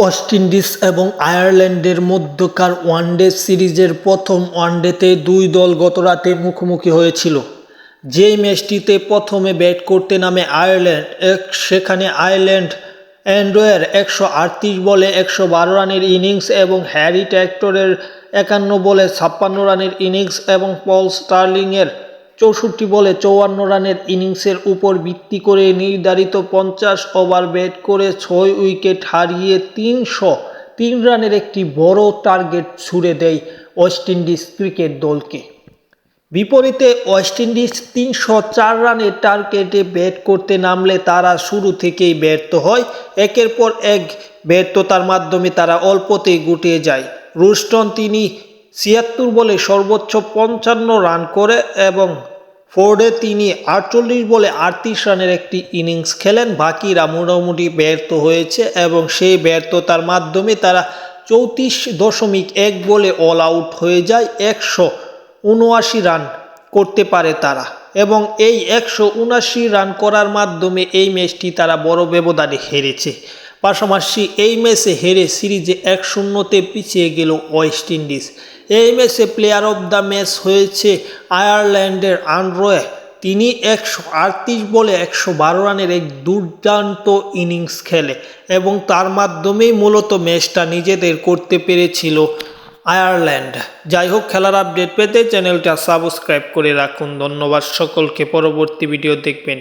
West Indies এবং আয়ারল্যান্ডের মধ্যকার ওয়ানডে সিরিজের প্রথম ওয়ানডেতে দুই দল গত গতরাতে মুখোমুখি হয়েছিল। যেই ম্যাচটিতে প্রথমে ব্যাট করতে নামে আয়ারল্যান্ড, এক সেখানে আয়ারল্যান্ড অ্যান্ড্রয়ের একশো আটত্রিশ বলে একশো বারো রানের ইনিংস এবং হ্যারি ট্যাক্টরের একান্ন বলে ছাপ্পান্ন রানের ইনিংস এবং পল স্টার্লিংয়ের চৌষট্টি বলে চৌয়ান্ন রানের ইনিংসের উপর ভিত্তি করে নির্ধারিত পঞ্চাশ ওভার ব্যাট করে ছয় উইকেট হারিয়ে তিনশো তিন রানের একটি বড় টার্গেট ছুড়ে দেয় ওয়েস্ট ইন্ডিজ ক্রিকেট দলকে। বিপরীতে ওয়েস্ট ইন্ডিজ তিনশো চার রানের টার্গেটে ব্যাট করতে নামলে তারা শুরু থেকেই ব্যর্থ হয়। একের পর এক ব্যর্থতার মাধ্যমে তারা অল্পতেই গুটিয়ে যায়। রুস্টন তিনি ছিয়াত্তর বলে সর্বোচ্চ পঞ্চান্ন রান করে এবং ফোর্ডে তিনি আটচল্লিশ বলে আটত্রিশ রানের একটি ইনিংস খেলেন। বাকিরা মোটামুটি ব্যর্থ হয়েছে এবং সেই ব্যর্থতার মাধ্যমে তারা চৌত্রিশ দশমিক এক বলে অল আউট হয়ে যায়। একশো উনআশি রান করতে পারে তারা এবং এই একশো উনআশি রান করার মাধ্যমে এই ম্যাচটি তারা বড় ব্যবধানে হেরেছে। পাশাপাশি এই ম্যাচে হেরে সিরিজে এক শূন্যতে পিছিয়ে গেল ওয়েস্ট ইন্ডিজ। এই ম্যাচে প্লেয়ার অফ দ্য ম্যাচ হয়েছে আয়ারল্যান্ডের আন্ড্রয়ে তিনি একশো আটত্রিশ বলে একশো বারো রানের এক দুর্দান্ত ইনিংস খেলে এবং তার মাধ্যমেই মূলত ম্যাচটা নিজেদের করতে পেরেছিল আয়ারল্যান্ড। যাই হোক, খেলার আপডেট পেতে চ্যানেলটা সাবস্ক্রাইব করে রাখুন। ধন্যবাদ সকলকে। পরবর্তী ভিডিও দেখবেন।